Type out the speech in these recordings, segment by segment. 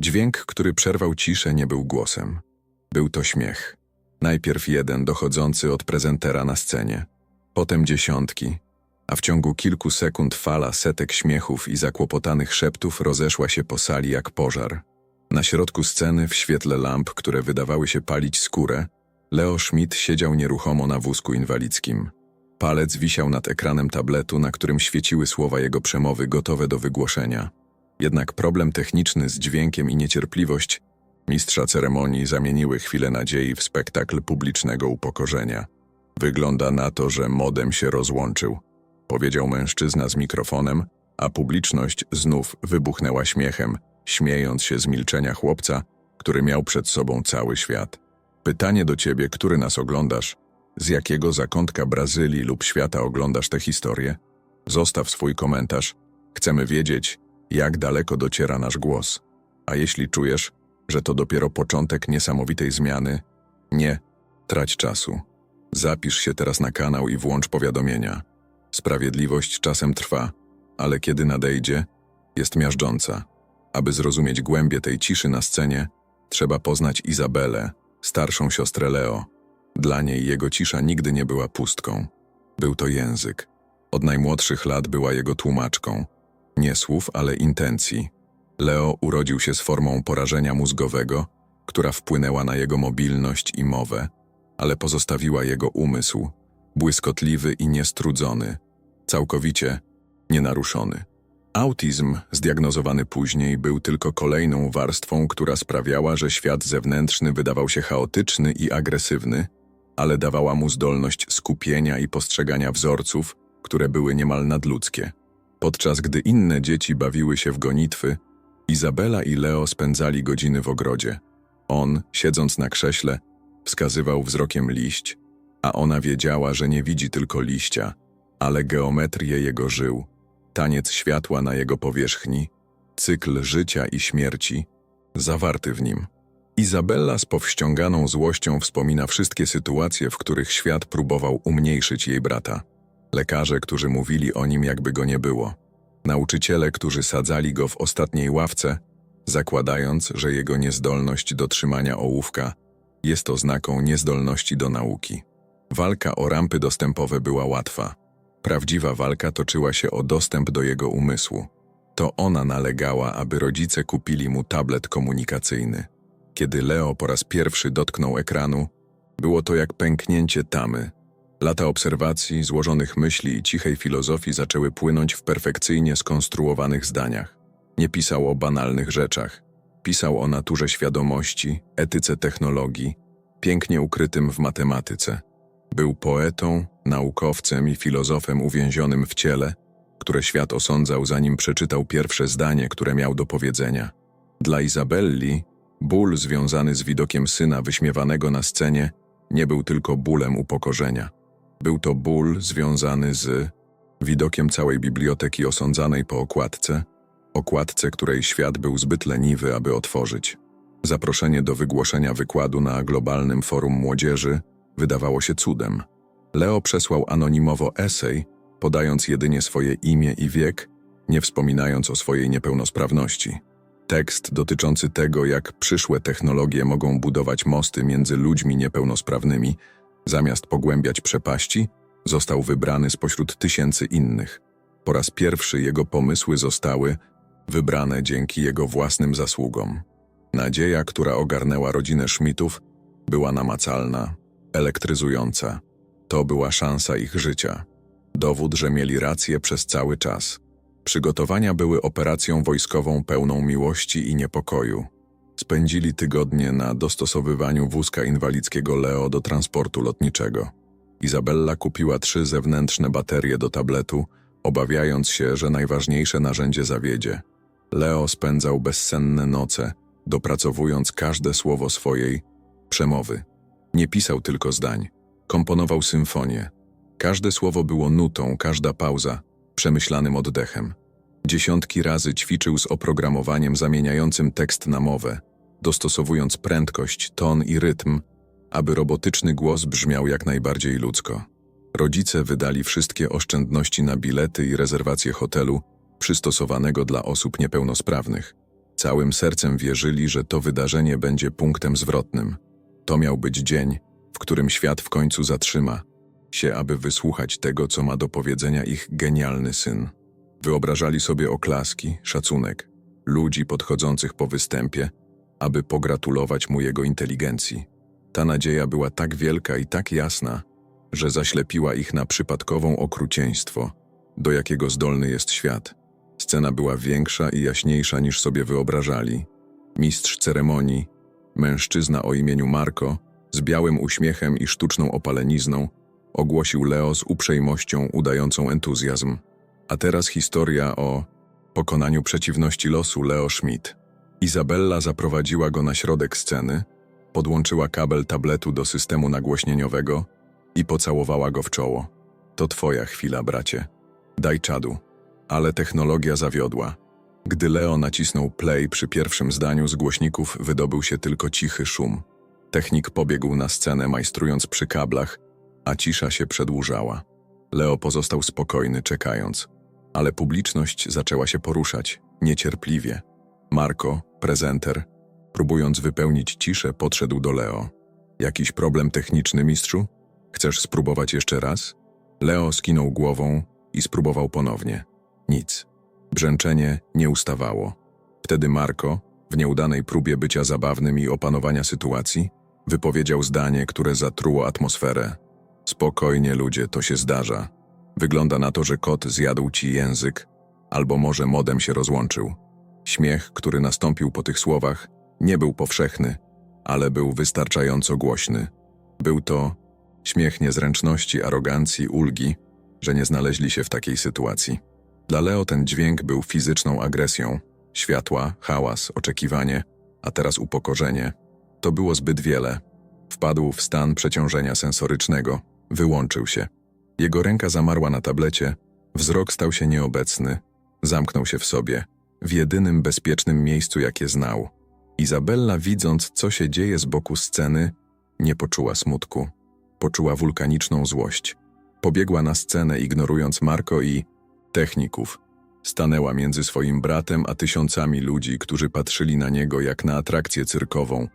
Dźwięk, który przerwał ciszę, nie był głosem. Był to śmiech. Najpierw jeden dochodzący od prezentera na scenie, potem dziesiątki, a w ciągu kilku sekund fala setek śmiechów i zakłopotanych szeptów rozeszła się po sali jak pożar. Na środku sceny, w świetle lamp, które wydawały się palić skórę, Leo Schmidt siedział nieruchomo na wózku inwalidzkim. Palec wisiał nad ekranem tabletu, na którym świeciły słowa jego przemowy gotowe do wygłoszenia. Jednak problem techniczny z dźwiękiem i niecierpliwość mistrza ceremonii zamieniły chwilę nadziei w spektakl publicznego upokorzenia. Wygląda na to, że modem się rozłączył, powiedział mężczyzna z mikrofonem, a publiczność znów wybuchnęła śmiechem, śmiejąc się z milczenia chłopca, który miał przed sobą cały świat. Pytanie do ciebie, który nas oglądasz, z jakiego zakątka Brazylii lub świata oglądasz tę historię? Zostaw swój komentarz. Chcemy wiedzieć, jak daleko dociera nasz głos. A jeśli czujesz, że to dopiero początek niesamowitej zmiany, nie trać czasu. Zapisz się teraz na kanał i włącz powiadomienia. Sprawiedliwość czasem trwa, ale kiedy nadejdzie, jest miażdżąca. Aby zrozumieć głębię tej ciszy na scenie, trzeba poznać Izabelę, starszą siostrę Leo. Dla niej jego cisza nigdy nie była pustką. Był to język. Od najmłodszych lat była jego tłumaczką. Nie słów, ale intencji. Leo urodził się z formą porażenia mózgowego, która wpłynęła na jego mobilność i mowę, ale pozostawiła jego umysł, błyskotliwy i niestrudzony, całkowicie nienaruszony. Autyzm, zdiagnozowany później, był tylko kolejną warstwą, która sprawiała, że świat zewnętrzny wydawał się chaotyczny i agresywny, ale dawała mu zdolność skupienia i postrzegania wzorców, które były niemal nadludzkie. Podczas gdy inne dzieci bawiły się w gonitwy, Izabela i Leo spędzali godziny w ogrodzie. On, siedząc na krześle, wskazywał wzrokiem liść, a ona wiedziała, że nie widzi tylko liścia, ale geometrię jego żył, taniec światła na jego powierzchni, cykl życia i śmierci, zawarty w nim. Izabella z powściąganą złością wspomina wszystkie sytuacje, w których świat próbował umniejszyć jej brata. Lekarze, którzy mówili o nim, jakby go nie było. Nauczyciele, którzy sadzali go w ostatniej ławce, zakładając, że jego niezdolność do trzymania ołówka jest oznaką niezdolności do nauki. Walka o rampy dostępowe była łatwa. Prawdziwa walka toczyła się o dostęp do jego umysłu. To ona nalegała, aby rodzice kupili mu tablet komunikacyjny. Kiedy Leo po raz pierwszy dotknął ekranu, było to jak pęknięcie tamy. Lata obserwacji, złożonych myśli i cichej filozofii zaczęły płynąć w perfekcyjnie skonstruowanych zdaniach. Nie pisał o banalnych rzeczach. Pisał o naturze świadomości, etyce technologii, pięknie ukrytym w matematyce. Był poetą, naukowcem i filozofem uwięzionym w ciele, które świat osądzał zanim przeczytał pierwsze zdanie, które miał do powiedzenia. Dla Izabelli ból związany z widokiem syna wyśmiewanego na scenie nie był tylko bólem upokorzenia. Był to ból związany z widokiem całej biblioteki osądzanej po okładce, okładce, której świat był zbyt leniwy, aby otworzyć. Zaproszenie do wygłoszenia wykładu na globalnym forum młodzieży wydawało się cudem. Leo przesłał anonimowo esej, podając jedynie swoje imię i wiek, nie wspominając o swojej niepełnosprawności. Tekst dotyczący tego, jak przyszłe technologie mogą budować mosty między ludźmi niepełnosprawnymi, zamiast pogłębiać przepaści, został wybrany spośród tysięcy innych. Po raz pierwszy jego pomysły zostały wybrane dzięki jego własnym zasługom. Nadzieja, która ogarnęła rodzinę Schmidtów, była namacalna, elektryzująca. To była szansa ich życia. Dowód, że mieli rację przez cały czas. Przygotowania były operacją wojskową pełną miłości i niepokoju. Spędzili tygodnie na dostosowywaniu wózka inwalidzkiego Leo do transportu lotniczego. Izabella kupiła trzy zewnętrzne baterie do tabletu, obawiając się, że najważniejsze narzędzie zawiedzie. Leo spędzał bezsenne noce, dopracowując każde słowo swojej przemowy. Nie pisał tylko zdań, komponował symfonię. Każde słowo było nutą, każda pauza przemyślanym oddechem. Dziesiątki razy ćwiczył z oprogramowaniem zamieniającym tekst na mowę, dostosowując prędkość, ton i rytm, aby robotyczny głos brzmiał jak najbardziej ludzko. Rodzice wydali wszystkie oszczędności na bilety i rezerwację hotelu przystosowanego dla osób niepełnosprawnych. Całym sercem wierzyli, że to wydarzenie będzie punktem zwrotnym. To miał być dzień, w którym świat w końcu zatrzyma się, aby wysłuchać tego, co ma do powiedzenia ich genialny syn. Wyobrażali sobie oklaski, szacunek, ludzi podchodzących po występie, aby pogratulować mu jego inteligencji. Ta nadzieja była tak wielka i tak jasna, że zaślepiła ich na przypadkową okrucieństwo, do jakiego zdolny jest świat. Scena była większa i jaśniejsza niż sobie wyobrażali. Mistrz ceremonii, mężczyzna o imieniu Marco, z białym uśmiechem i sztuczną opalenizną, ogłosił Leo z uprzejmością udającą entuzjazm. A teraz historia o pokonaniu przeciwności losu Leo Schmidt. Izabella zaprowadziła go na środek sceny, podłączyła kabel tabletu do systemu nagłośnieniowego i pocałowała go w czoło. To twoja chwila, bracie. Daj czadu. Ale technologia zawiodła. Gdy Leo nacisnął play przy pierwszym zdaniu z głośników wydobył się tylko cichy szum. Technik pobiegł na scenę majstrując przy kablach, a cisza się przedłużała. Leo pozostał spokojny, czekając. Ale publiczność zaczęła się poruszać, niecierpliwie. Marco, prezenter, próbując wypełnić ciszę, podszedł do Leo. Jakiś problem techniczny, mistrzu? Chcesz spróbować jeszcze raz? Leo skinął głową i spróbował ponownie. Nic. Brzęczenie nie ustawało. Wtedy Marco, w nieudanej próbie bycia zabawnym i opanowania sytuacji, wypowiedział zdanie, które zatruło atmosferę. Spokojnie, ludzie, to się zdarza. Wygląda na to, że kot zjadł ci język, albo może modem się rozłączył. Śmiech, który nastąpił po tych słowach, nie był powszechny, ale był wystarczająco głośny. Był to śmiech niezręczności, arogancji, ulgi, że nie znaleźli się w takiej sytuacji. Dla Leo ten dźwięk był fizyczną agresją. Światła, hałas, oczekiwanie, a teraz upokorzenie. To było zbyt wiele. Wpadł w stan przeciążenia sensorycznego, wyłączył się. Jego ręka zamarła na tablecie, wzrok stał się nieobecny, zamknął się w sobie, w jedynym bezpiecznym miejscu, jakie znał. Izabella, widząc, co się dzieje z boku sceny, nie poczuła smutku. Poczuła wulkaniczną złość. Pobiegła na scenę, ignorując Marko i techników. Stanęła między swoim bratem a tysiącami ludzi, którzy patrzyli na niego jak na atrakcję cyrkową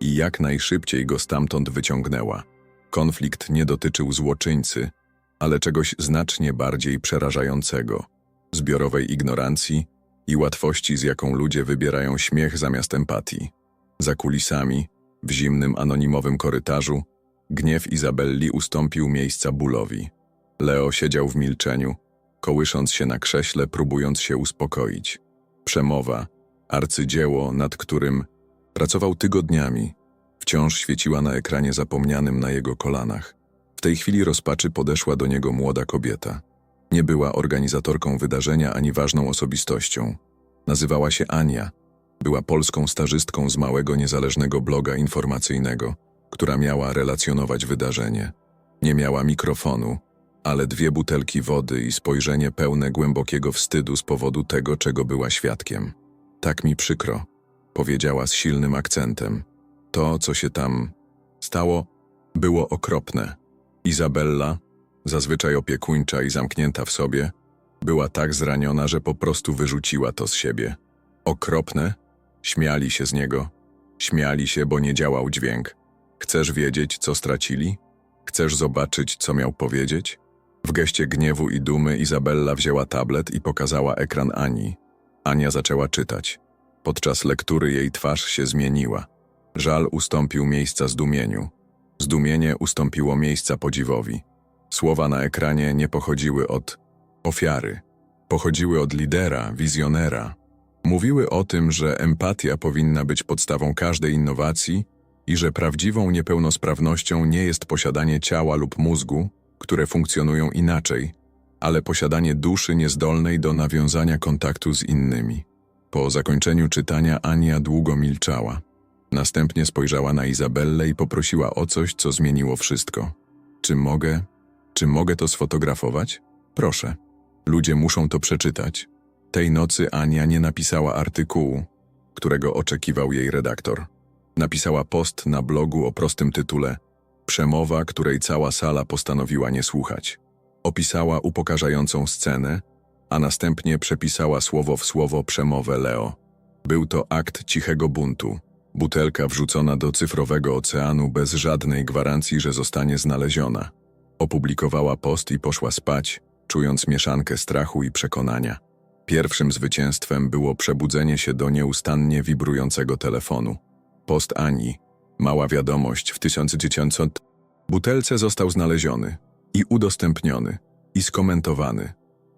i jak najszybciej go stamtąd wyciągnęła. Konflikt nie dotyczył złoczyńcy, ale czegoś znacznie bardziej przerażającego zbiorowej ignorancji i łatwości, z jaką ludzie wybierają śmiech zamiast empatii. Za kulisami, w zimnym, anonimowym korytarzu, gniew Izabelli ustąpił miejsca bólowi. Leo siedział w milczeniu, kołysząc się na krześle, próbując się uspokoić. Przemowa, arcydzieło, nad którym pracował tygodniami, wciąż świeciła na ekranie zapomnianym na jego kolanach. W tej chwili rozpaczy podeszła do niego młoda kobieta. Nie była organizatorką wydarzenia ani ważną osobistością. Nazywała się Ania. Była polską stażystką z małego niezależnego bloga informacyjnego, która miała relacjonować wydarzenie. Nie miała mikrofonu, ale dwie butelki wody i spojrzenie pełne głębokiego wstydu z powodu tego, czego była świadkiem. Tak mi przykro, powiedziała z silnym akcentem. To, co się tam stało, było okropne. Izabella, zazwyczaj opiekuńcza i zamknięta w sobie, była tak zraniona, że po prostu wyrzuciła to z siebie. Okropne? Śmiali się z niego. Śmiali się, bo nie działał dźwięk. Chcesz wiedzieć, co stracili? Chcesz zobaczyć, co miał powiedzieć? W geście gniewu i dumy Izabella wzięła tablet i pokazała ekran Ani. Ania zaczęła czytać. Podczas lektury jej twarz się zmieniła. Żal ustąpił miejsca zdumieniu. Zdumienie ustąpiło miejsca podziwowi. Słowa na ekranie nie pochodziły od ofiary. Pochodziły od lidera, wizjonera. Mówiły o tym, że empatia powinna być podstawą każdej innowacji i że prawdziwą niepełnosprawnością nie jest posiadanie ciała lub mózgu, które funkcjonują inaczej, ale posiadanie duszy niezdolnej do nawiązania kontaktu z innymi. Po zakończeniu czytania Ania długo milczała. Następnie spojrzała na Izabellę i poprosiła o coś, co zmieniło wszystko. Czy mogę? Czy mogę to sfotografować? Proszę. Ludzie muszą to przeczytać. Tej nocy Ania nie napisała artykułu, którego oczekiwał jej redaktor. Napisała post na blogu o prostym tytule Przemowa, której cała sala postanowiła nie słuchać. Opisała upokarzającą scenę, a następnie przepisała słowo w słowo przemowę Leo. Był to akt cichego buntu. Butelka wrzucona do cyfrowego oceanu bez żadnej gwarancji, że zostanie znaleziona. Opublikowała post i poszła spać, czując mieszankę strachu i przekonania. Pierwszym zwycięstwem było przebudzenie się do nieustannie wibrującego telefonu. Post Ani, mała wiadomość w 1900 butelce został znaleziony i udostępniony i skomentowany.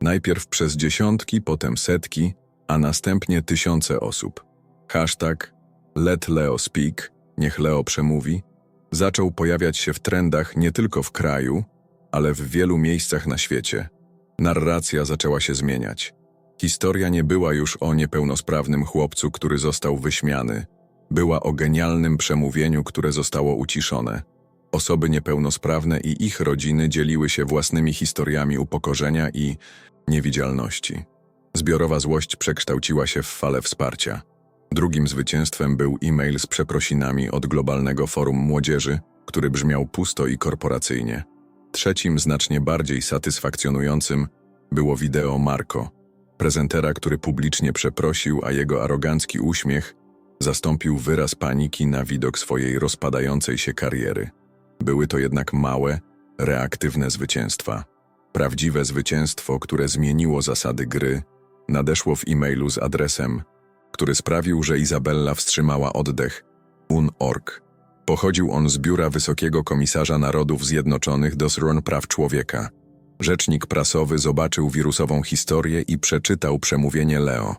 Najpierw przez dziesiątki, potem setki, a następnie tysiące osób. Hashtag Let Leo Speak, niech Leo przemówi, zaczął pojawiać się w trendach nie tylko w kraju, ale w wielu miejscach na świecie. Narracja zaczęła się zmieniać. Historia nie była już o niepełnosprawnym chłopcu, który został wyśmiany. Była o genialnym przemówieniu, które zostało uciszone. Osoby niepełnosprawne i ich rodziny dzieliły się własnymi historiami upokorzenia i niewidzialności. Zbiorowa złość przekształciła się w falę wsparcia. Drugim zwycięstwem był e-mail z przeprosinami od Globalnego Forum Młodzieży, który brzmiał pusto i korporacyjnie. Trzecim, znacznie bardziej satysfakcjonującym, było wideo Marco, prezentera, który publicznie przeprosił, a jego arogancki uśmiech zastąpił wyraz paniki na widok swojej rozpadającej się kariery. Były to jednak małe, reaktywne zwycięstwa. Prawdziwe zwycięstwo, które zmieniło zasady gry, nadeszło w e-mailu z adresem, który sprawił, że Izabella wstrzymała oddech. Un.org. Pochodził on z biura Wysokiego Komisarza Narodów Zjednoczonych do stron praw człowieka. Rzecznik prasowy zobaczył wirusową historię i przeczytał przemówienie Leo.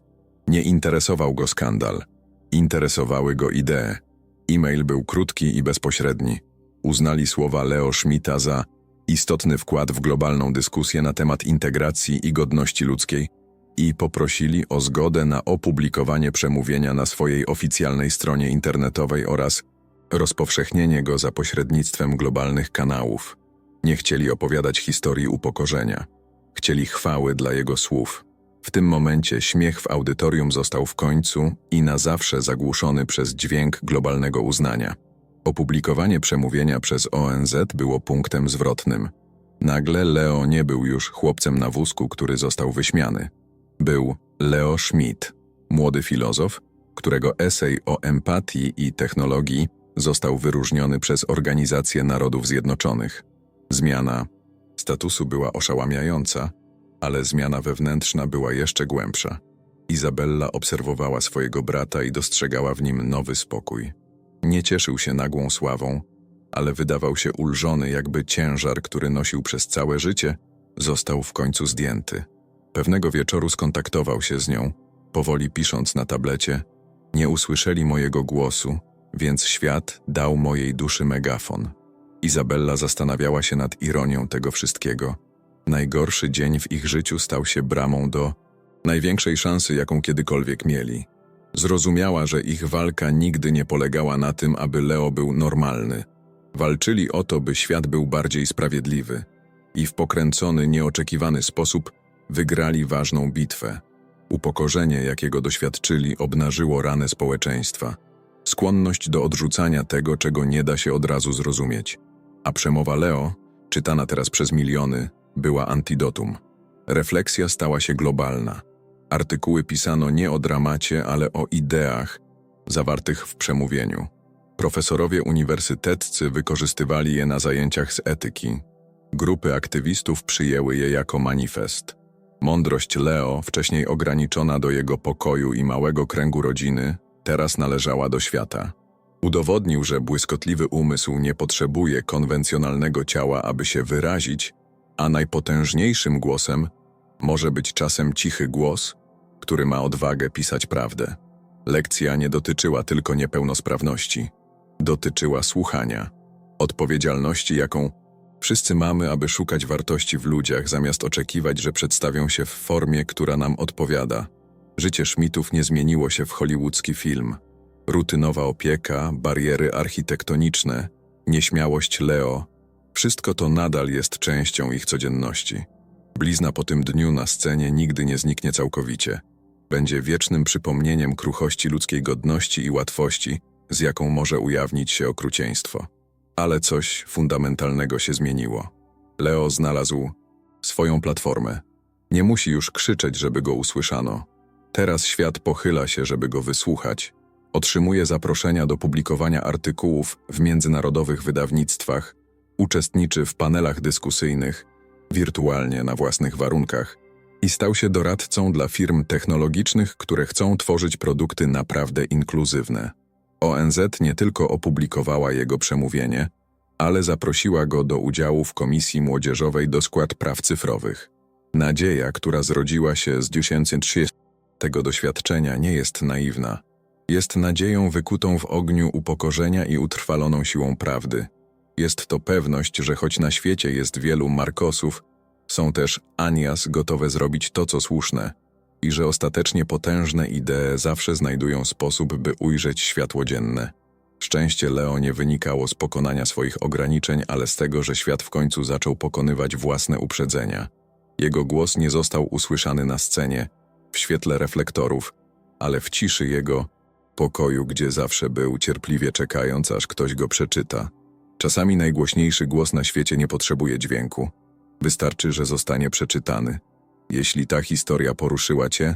Nie interesował go skandal. Interesowały go idee. E-mail był krótki i bezpośredni. Uznali słowa Leo Schmidta za istotny wkład w globalną dyskusję na temat integracji i godności ludzkiej i poprosili o zgodę na opublikowanie przemówienia na swojej oficjalnej stronie internetowej oraz rozpowszechnienie go za pośrednictwem globalnych kanałów. Nie chcieli opowiadać historii upokorzenia. Chcieli chwały dla jego słów. W tym momencie śmiech w audytorium został w końcu i na zawsze zagłuszony przez dźwięk globalnego uznania. Opublikowanie przemówienia przez ONZ było punktem zwrotnym. Nagle Leo nie był już chłopcem na wózku, który został wyśmiany. Był Leo Schmidt, młody filozof, którego esej o empatii i technologii został wyróżniony przez Organizację Narodów Zjednoczonych. Zmiana statusu była oszałamiająca, ale zmiana wewnętrzna była jeszcze głębsza. Izabella obserwowała swojego brata i dostrzegała w nim nowy spokój. Nie cieszył się nagłą sławą, ale wydawał się ulżony, jakby ciężar, który nosił przez całe życie, został w końcu zdjęty. Pewnego wieczoru skontaktował się z nią, powoli pisząc na tablecie: Nie usłyszeli mojego głosu, więc świat dał mojej duszy megafon. Izabella zastanawiała się nad ironią tego wszystkiego. Najgorszy dzień w ich życiu stał się bramą do największej szansy, jaką kiedykolwiek mieli. Zrozumiała, że ich walka nigdy nie polegała na tym, aby Leo był normalny. Walczyli o to, by świat był bardziej sprawiedliwy. I w pokręcony, nieoczekiwany sposób wygrali ważną bitwę. Upokorzenie, jakiego doświadczyli, obnażyło ranę społeczeństwa. Skłonność do odrzucania tego, czego nie da się od razu zrozumieć. A przemowa Leo, czytana teraz przez miliony, była antidotum. Refleksja stała się globalna. Artykuły pisano nie o dramacie, ale o ideach zawartych w przemówieniu. Profesorowie uniwersyteccy wykorzystywali je na zajęciach z etyki. Grupy aktywistów przyjęły je jako manifest. Mądrość Leo, wcześniej ograniczona do jego pokoju i małego kręgu rodziny, teraz należała do świata. Udowodnił, że błyskotliwy umysł nie potrzebuje konwencjonalnego ciała, aby się wyrazić, a najpotężniejszym głosem może być czasem cichy głos, który ma odwagę pisać prawdę. Lekcja nie dotyczyła tylko niepełnosprawności, dotyczyła słuchania, odpowiedzialności, jaką wszyscy mamy, aby szukać wartości w ludziach, zamiast oczekiwać, że przedstawią się w formie, która nam odpowiada. Życie Schmidtów nie zmieniło się w hollywoodzki film. Rutynowa opieka, bariery architektoniczne, nieśmiałość Leo wszystko to nadal jest częścią ich codzienności. Blizna po tym dniu na scenie nigdy nie zniknie całkowicie. Będzie wiecznym przypomnieniem kruchości ludzkiej godności i łatwości, z jaką może ujawnić się okrucieństwo. Ale coś fundamentalnego się zmieniło. Leo znalazł swoją platformę. Nie musi już krzyczeć, żeby go usłyszano. Teraz świat pochyla się, żeby go wysłuchać. Otrzymuje zaproszenia do publikowania artykułów w międzynarodowych wydawnictwach, uczestniczy w panelach dyskusyjnych, wirtualnie na własnych warunkach i stał się doradcą dla firm technologicznych, które chcą tworzyć produkty naprawdę inkluzywne. ONZ nie tylko opublikowała jego przemówienie, ale zaprosiła go do udziału w Komisji Młodzieżowej do skład praw cyfrowych. Nadzieja, która zrodziła się z 1030 tego doświadczenia, nie jest naiwna. Jest nadzieją wykutą w ogniu upokorzenia i utrwaloną siłą prawdy. Jest to pewność, że choć na świecie jest wielu Markosów, są też Anias gotowe zrobić to, co słuszne i że ostatecznie potężne idee zawsze znajdują sposób, by ujrzeć światło dzienne. Szczęście Leo nie wynikało z pokonania swoich ograniczeń, ale z tego, że świat w końcu zaczął pokonywać własne uprzedzenia. Jego głos nie został usłyszany na scenie, w świetle reflektorów, ale w ciszy jego pokoju, gdzie zawsze był, cierpliwie czekając, aż ktoś go przeczyta. Czasami najgłośniejszy głos na świecie nie potrzebuje dźwięku. Wystarczy, że zostanie przeczytany. Jeśli ta historia poruszyła cię,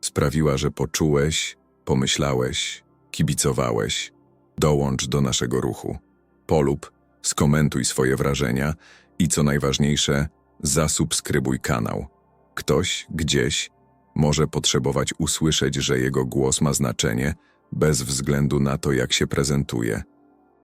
sprawiła, że poczułeś, pomyślałeś, kibicowałeś, dołącz do naszego ruchu. Polub, skomentuj swoje wrażenia i co najważniejsze, zasubskrybuj kanał. Ktoś, gdzieś, może potrzebować usłyszeć, że jego głos ma znaczenie, bez względu na to, jak się prezentuje.